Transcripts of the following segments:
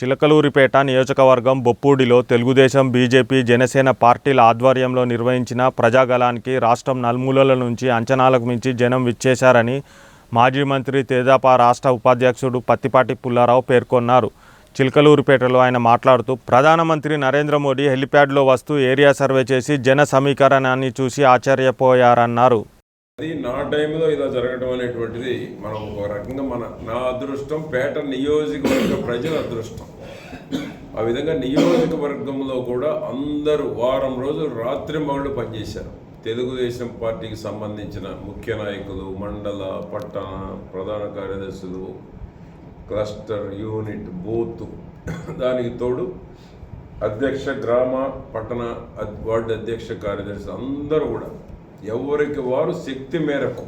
చిలకలూరిపేట నియోజకవర్గం బొప్పూడిలో తెలుగుదేశం బీజేపీ జనసేన పార్టీల ఆధ్వర్యంలో నిర్వహించిన ప్రజాగలానికి రాష్ట్రం నలుమూలల నుంచి అంచనాలకు మించి జనం విచ్చేశారని మాజీ మంత్రి తేజాపా రాష్ట్ర ఉపాధ్యక్షుడు పత్తిపాటి పుల్లారావు పేర్కొన్నారు. చిలకలూరిపేటలో ఆయన మాట్లాడుతూ ప్రధానమంత్రి నరేంద్ర మోడీ హెలిప్యాడ్లో వస్తూ ఏరియా సర్వే చేసి జన సమీకరణాన్ని చూసి ఆశ్చర్యపోయారన్నారు. అది నా టైంలో ఇలా జరగడం అనేటువంటిది మనం ఒక రకంగా మన నా అదృష్టం పేట నియోజకవర్గ ప్రజల అదృష్టం. ఆ విధంగా నియోజకవర్గంలో కూడా అందరూ వారం రోజులు రాత్రి మగళ్ళు పనిచేశారు. తెలుగుదేశం పార్టీకి సంబంధించిన ముఖ్య నాయకులు మండల పట్టణ ప్రధాన కార్యదర్శులు క్లస్టర్ యూనిట్ బూత్ దానికి తోడు అధ్యక్ష గ్రామ పట్టణ వార్డు అధ్యక్ష కార్యదర్శి అందరూ కూడా ఎవరికి వారు శక్తి మేరకు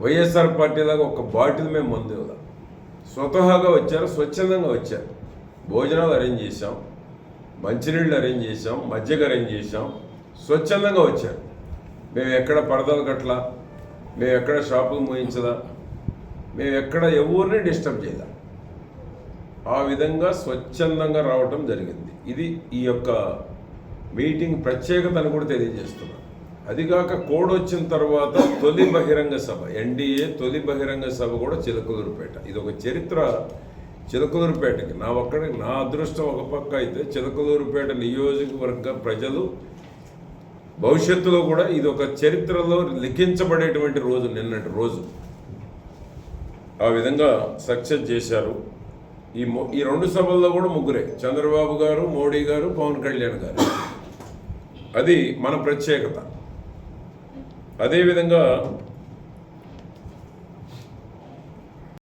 వైఎస్ఆర్ పార్టీలాగా ఒక బాటిల్ మేము మందు స్వతహాగా వచ్చారు స్వచ్ఛందంగా వచ్చారు. భోజనాలు అరేంజ్ చేశాం మంచినీళ్ళు అరేంజ్ చేశాం మజ్జిగ అరేంజ్ చేశాం స్వచ్ఛందంగా వచ్చారు. మేము ఎక్కడ పరదలు కట్టలా? మేము ఎక్కడ షాపులు మోయించదా మేము ఎక్కడ ఎవరిని డిస్టర్బ్ చేయలే? ఆ విధంగా స్వచ్ఛందంగా రావటం జరిగింది. ఇది ఈ యొక్క మీటింగ్ ప్రత్యేకతను కూడా తెలియజేస్తున్నాను. అదిగాక కోడ్ వచ్చిన తర్వాత తొలి బహిరంగ సభ ఎన్డీఏ తొలి బహిరంగ సభ కూడా చిలకలూరుపేట. ఇది ఒక చరిత్ర చిలకలూరుపేటకి. నా ఒక్కడి నా అదృష్టం ఒక పక్క అయితే చిలకలూరుపేట నియోజకవర్గ ప్రజలు భవిష్యత్తులో కూడా ఇది ఒక చరిత్రలో లిఖించబడేటువంటి రోజు నిన్నటి రోజు. ఆ విధంగా సక్సెస్ చేశారు. ఈ మొ- ఈ రెండు సభల్లో కూడా ముగ్గురే చంద్రబాబు గారు మోడీ గారు పవన్ కళ్యాణ్ గారు. అది మన ప్రత్యేకత. అదేవిధంగా